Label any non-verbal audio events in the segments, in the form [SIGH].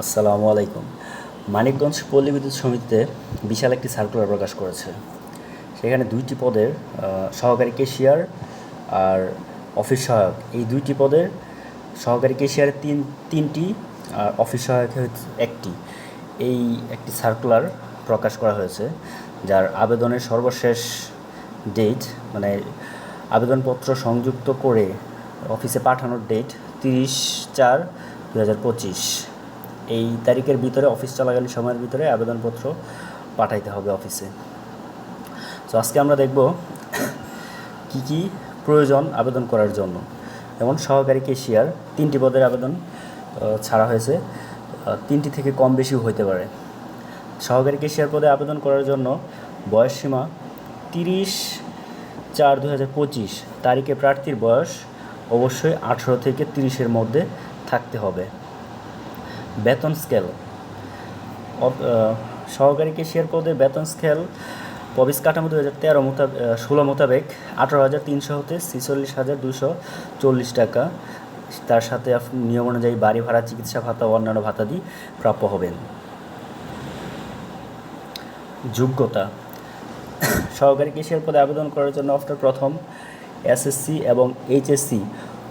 আসসালামু আলাইকুম। মানিকগঞ্জ পল্লী বিদ্যুৎ সমিতিতে বিশাল একটি সার্কুলার প্রকাশ করেছে। সেখানে দুইটি পদের সহকারী কেশিয়ার আর অফিস সহায়ক। এই দুইটি পদের সহকারী কেশিয়ারের তিন, তিনটি আর অফিস সহায়ক একটি। এই একটি সার্কুলার প্রকাশ করা হয়েছে, যার আবেদনের সর্বশেষ ডেট মানে আবেদনপত্র সংযুক্ত করে অফিসে পাঠানোর ডেট তিরিশ চার দু হাজার পঁচিশ। এই তারিখের ভিতরে অফিস চলাকালীন সময়ের ভিতরে আবেদনপত্র পাঠাইতে হবে অফিসে তো আজকে আমরা দেখব কি কি প্রয়োজন আবেদন করার জন্য। যেমন সহকারী কেশিয়ার তিনটি পদের আবেদন ছাড়া হয়েছে। তিনটি থেকে কম বেশিও হতে পারে। সহকারী কেশিয়ার পদে আবেদন করার জন্য বয়সসীমা তিরিশ চার দু হাজার পঁচিশ। তারিখে প্রার্থীর বয়স অবশ্যই আঠেরো থেকে তিরিশের মধ্যে থাকতে হবে। বেতন স্কেল সহকারী কেশিয়ার পদে বেতন স্কেল প্রবেশ কাঠামো দু হাজার তেরো মোতাবেক ষোলো মোতাবেক আঠারো হাজার তিনশো হতে ছেচল্লিশ হাজার দুশো চল্লিশ টাকা। তার সাথে নিয়ম অনুযায়ী বাড়ি ভাড়া, চিকিৎসা ভাতা ও অন্যান্য ভাতাদি প্রাপ্য হবেন। যোগ্যতা। সহকারী কেশিয়ার পদে আবেদন করার জন্য আফটার প্রথম এসএসসি এবং এইচএসসি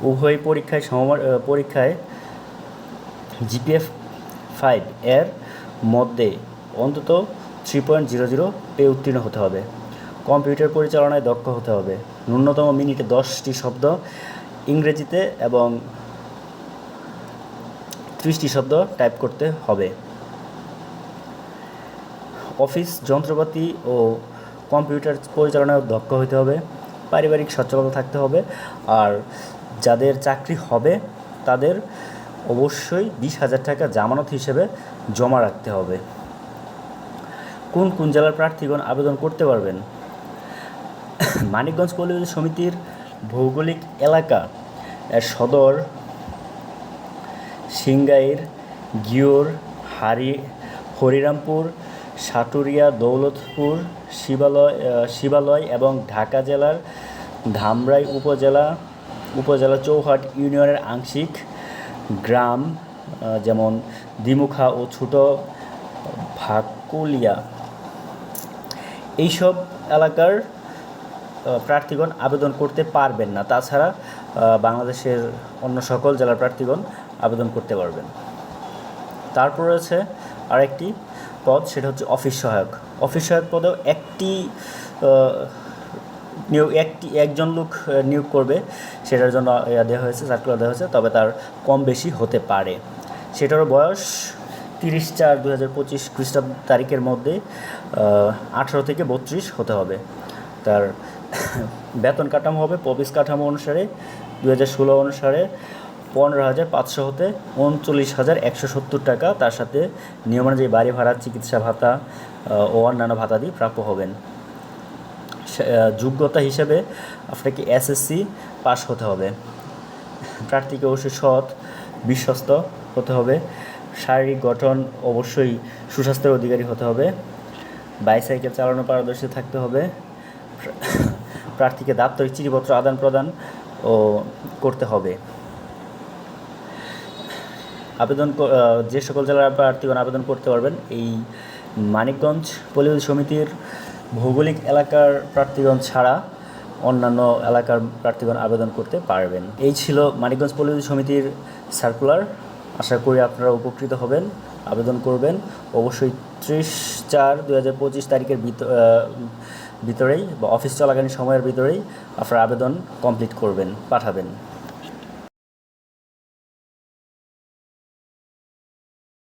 উভয় পরীক্ষায় সম পরীক্ষায় জিপিএফ ফাইভ এর মধ্যে অন্তত থ্রি পয়েন্ট জিরো জিরো পেয়ে উত্তীর্ণ হতে হবে। কম্পিউটার পরিচালনায় দক্ষ হতে হবে। ন্যূনতম মিনিটে দশটি শব্দ ইংরেজিতে এবং ত্রিশটি শব্দ টাইপ করতে হবে। অফিস, যন্ত্রপাতি ও কম্পিউটার পরিচালনায় দক্ষ হতে হবে। পারিবারিক সচ্ছলতা থাকতে হবে। আর যাদের চাকরি হবে, তাদের অবশ্যই বিশ হাজার টাকা জামানত হিসেবে জমা রাখতে হবে। কোন কোন জেলার প্রার্থীগণ আবেদন করতে পারবেন? মানিকগঞ্জ পল্লী সমিতির ভৌগোলিক এলাকা সদর সিংগাইর, গিওর, হারি, হরিরামপুর, সাটুরিয়া, দৌলতপুর, শিবালয় শিবালয় এবং ঢাকা জেলার ধামরাই উপজেলা উপজেলা চৌহাট ইউনিয়নের আংশিক গ্রাম যেমন দিমুখা ও ছোট ভাকুলিয়া। এইসব এলাকার প্রার্থীগণ আবেদন করতে পারবেন না। তাছাড়া বাংলাদেশের অন্য সকল জেলার প্রার্থীগণ আবেদন করতে পারবেন। তারপর রয়েছে আরেকটি পদ, সেটা হচ্ছে অফিস সহায়ক। অফিস সহায়ক পদেও একটি নিয়োগ একটি একজন লোক নিয়োগ করবে, সেটার জন্য দেওয়া হয়েছে সার্কুলার দেওয়া হয়েছে, তবে তার কম বেশি হতে পারে। সেটারও বয়স তিরিশ চার দু হাজার পঁচিশ খ্রিস্টাব্দ তারিখের মধ্যে আঠারো থেকে বত্রিশ হতে হবে। তার [COUGHS] বেতন কাঠামো হবে প্রবেশ কাঠামো অনুসারে দু হাজার ষোলো অনুসারে পনেরো হাজার পাঁচশো হতে উনচল্লিশ হাজার একশো সত্তর টাকা। তার সাথে নিয়মানুযায়ী বাড়ি ভাড়া, চিকিৎসা ভাতা ও অন্যান্য ভাতা ভাতাদি প্রাপ্য হবেন। যোগ্যতা হিসেবে আপনাকে এসএসসি পাস হতে হবে। প্রার্থীকে অবশ্যই সৎ, বিশ্বস্ত হতে হবে। শারীরিক গঠন অবশ্যই সুস্বাস্থ্যের অধিকারী হতে হবে। বাইসাইকেল চালানো পারদর্শী থাকতে হবে। প্রার্থীকে দাপ্তরিক চিঠিপত্র আদান প্রদান ও করতে হবে। আবেদন যে সকল জেলার প্রার্থীগণ আবেদন করতে পারবেন এই মানিকগঞ্জ পল্লী সমিতির ভৌগোলিক এলাকার প্রার্থীগণ ছাড়া অন্যান্য এলাকার প্রার্থীগণ আবেদন করতে পারবেন। এই ছিল মানিকগঞ্জ পল্লী সমিতির সার্কুলার। আশা করি আপনারা উপকৃত হবেন, আবেদন করবেন। অবশ্যই ত্রিশ চার দু হাজার পঁচিশ তারিখের ভিত- ভিতরেই বা অফিস চলাকালীন সময়ের ভিতরেই আপনারা আবেদন কমপ্লিট করবেন, পাঠাবেন।